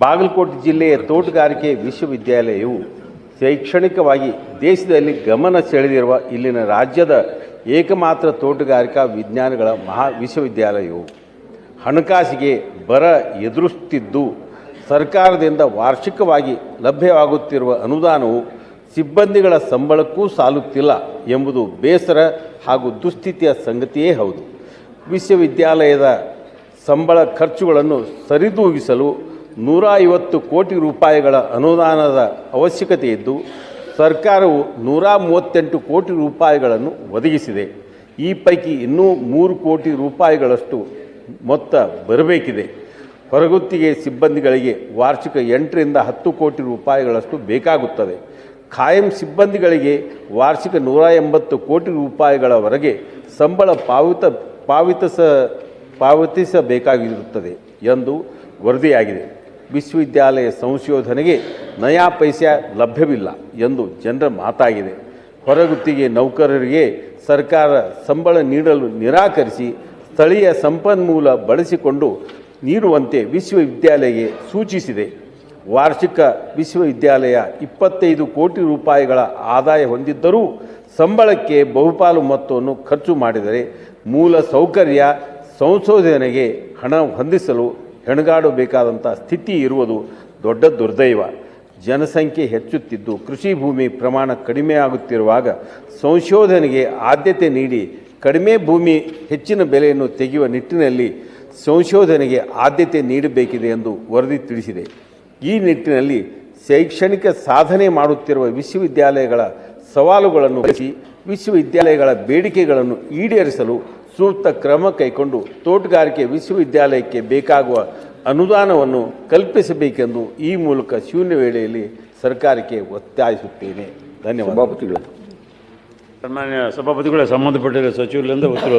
ಬಾಗಲಕೋಟೆ ಜಿಲ್ಲೆಯ ತೋಟಗಾರಿಕೆ ವಿಶ್ವವಿದ್ಯಾಲಯವು ಶೈಕ್ಷಣಿಕವಾಗಿ ದೇಶದಲ್ಲಿ ಗಮನ ಸೆಳೆದಿರುವ ಇಲ್ಲಿನ ರಾಜ್ಯದ ಏಕಮಾತ್ರ ತೋಟಗಾರಿಕಾ ವಿಜ್ಞಾನಗಳ ಮಹಾ ವಿಶ್ವವಿದ್ಯಾಲಯವು ಹಣಕಾಸಿಗೆ ಬರ ಎದುರಿಸುತ್ತಿದ್ದು, ಸರ್ಕಾರದಿಂದ ವಾರ್ಷಿಕವಾಗಿ ಲಭ್ಯವಾಗುತ್ತಿರುವ ಅನುದಾನವು ಸಿಬ್ಬಂದಿಗಳ ಸಂಬಳಕ್ಕೂ ಸಾಲುತ್ತಿಲ್ಲ ಎಂಬುದು ಬೇಸರ ಹಾಗೂ ದುಸ್ಥಿತಿಯ ಸಂಗತಿಯೇ ಹೌದು. ವಿಶ್ವವಿದ್ಯಾಲಯದ ಸಂಬಳ ಖರ್ಚುಗಳನ್ನು ಸರಿದೂಗಿಸಲು ನೂರ ಐವತ್ತು ಕೋಟಿ ರೂಪಾಯಿಗಳ ಅನುದಾನದ ಅವಶ್ಯಕತೆ ಇದ್ದು, ಸರ್ಕಾರವು ನೂರ ಮೂವತ್ತೆಂಟು ಕೋಟಿ ರೂಪಾಯಿಗಳನ್ನು ಒದಗಿಸಿದೆ. ಈ ಪೈಕಿ ಇನ್ನೂ ಮೂರು ಕೋಟಿ ರೂಪಾಯಿಗಳಷ್ಟು ಮೊತ್ತ ಬರಬೇಕಿದೆ. ಹೊರಗುತ್ತಿಗೆ ಸಿಬ್ಬಂದಿಗಳಿಗೆ ವಾರ್ಷಿಕ ಎಂಟರಿಂದ ಹತ್ತು ಕೋಟಿ ರೂಪಾಯಿಗಳಷ್ಟು ಬೇಕಾಗುತ್ತದೆ. ಖಾಯಂ ಸಿಬ್ಬಂದಿಗಳಿಗೆ ವಾರ್ಷಿಕ ನೂರ ಎಂಬತ್ತು ಕೋಟಿ ರೂಪಾಯಿಗಳವರೆಗೆ ಸಂಬಳ ಪಾವತ, ಪಾವತಿಸ, ಪಾವತಿಸಬೇಕಾಗಿರುತ್ತದೆ ಎಂದು ವರದಿಯಾಗಿದೆ. ವಿಶ್ವವಿದ್ಯಾಲಯ ಸಂಶೋಧನೆಗೆ ನಯಾ ಪೈಸೆ ಲಭ್ಯವಿಲ್ಲ ಎಂದು ಜನರ ಮಾತಾಗಿದೆ. ಹೊರಗುತ್ತಿಗೆ ನೌಕರರಿಗೆ ಸರ್ಕಾರ ಸಂಬಳ ನೀಡಲು ನಿರಾಕರಿಸಿ ಸ್ಥಳೀಯ ಸಂಪನ್ಮೂಲ ಬಳಸಿಕೊಂಡು ನೀಡುವಂತೆ ವಿಶ್ವವಿದ್ಯಾಲಯಕ್ಕೆ ಸೂಚಿಸಿದೆ. ವಾರ್ಷಿಕ ವಿಶ್ವವಿದ್ಯಾಲಯ ಇಪ್ಪತ್ತೈದು ಕೋಟಿ ರೂಪಾಯಿಗಳ ಆದಾಯ ಹೊಂದಿದ್ದರೂ ಸಂಬಳಕ್ಕೆ ಬಹುಪಾಲು ಮೊತ್ತವನ್ನು ಖರ್ಚು ಮಾಡಿದರೆ ಮೂಲ ಸೌಕರ್ಯ ಸಂಶೋಧನೆಗೆ ಹಣ ಹೊಂದಿಸಲು ಹೆಣಗಾಡಬೇಕಾದಂಥ ಸ್ಥಿತಿ ಇರುವುದು ದೊಡ್ಡ ದುರ್ದೈವ. ಜನಸಂಖ್ಯೆ ಹೆಚ್ಚುತ್ತಿದ್ದು ಕೃಷಿ ಭೂಮಿ ಪ್ರಮಾಣ ಕಡಿಮೆಯಾಗುತ್ತಿರುವಾಗ ಸಂಶೋಧನೆಗೆ ಆದ್ಯತೆ ನೀಡಿ ಕಡಿಮೆ ಭೂಮಿ ಹೆಚ್ಚಿನ ಬೆಲೆಯನ್ನು ತೆಗೆಯುವ ನಿಟ್ಟಿನಲ್ಲಿ ಸಂಶೋಧನೆಗೆ ಆದ್ಯತೆ ನೀಡಬೇಕಿದೆ ಎಂದು ವರದಿ ತಿಳಿಸಿದೆ. ಈ ನಿಟ್ಟಿನಲ್ಲಿ ಶೈಕ್ಷಣಿಕ ಸಾಧನೆ ಮಾಡುತ್ತಿರುವ ವಿಶ್ವವಿದ್ಯಾಲಯಗಳ ಸವಾಲುಗಳನ್ನು ವಿಶ್ವವಿದ್ಯಾಲಯಗಳ ಬೇಡಿಕೆಗಳನ್ನು ಈಡೇರಿಸಲು ಸೂಕ್ತ ಕ್ರಮ ಕೈಗೊಂಡು ತೋಟಗಾರಿಕೆ ವಿಶ್ವವಿದ್ಯಾಲಯಕ್ಕೆ ಬೇಕಾಗುವ ಅನುದಾನವನ್ನು ಕಲ್ಪಿಸಬೇಕೆಂದು ಈ ಮೂಲಕ ಶೂನ್ಯ ವೇಳೆಯಲ್ಲಿ ಸರ್ಕಾರಕ್ಕೆ ಒತ್ತಾಯಿಸುತ್ತೇನೆ. ಧನ್ಯವಾದ ಸಭಾಪತಿಗಳು. ಸಭಾಪತಿಗಳ ಸಂಬಂಧಪಟ್ಟರೆ ಸಚಿವರಿಂದ ಉತ್ತರ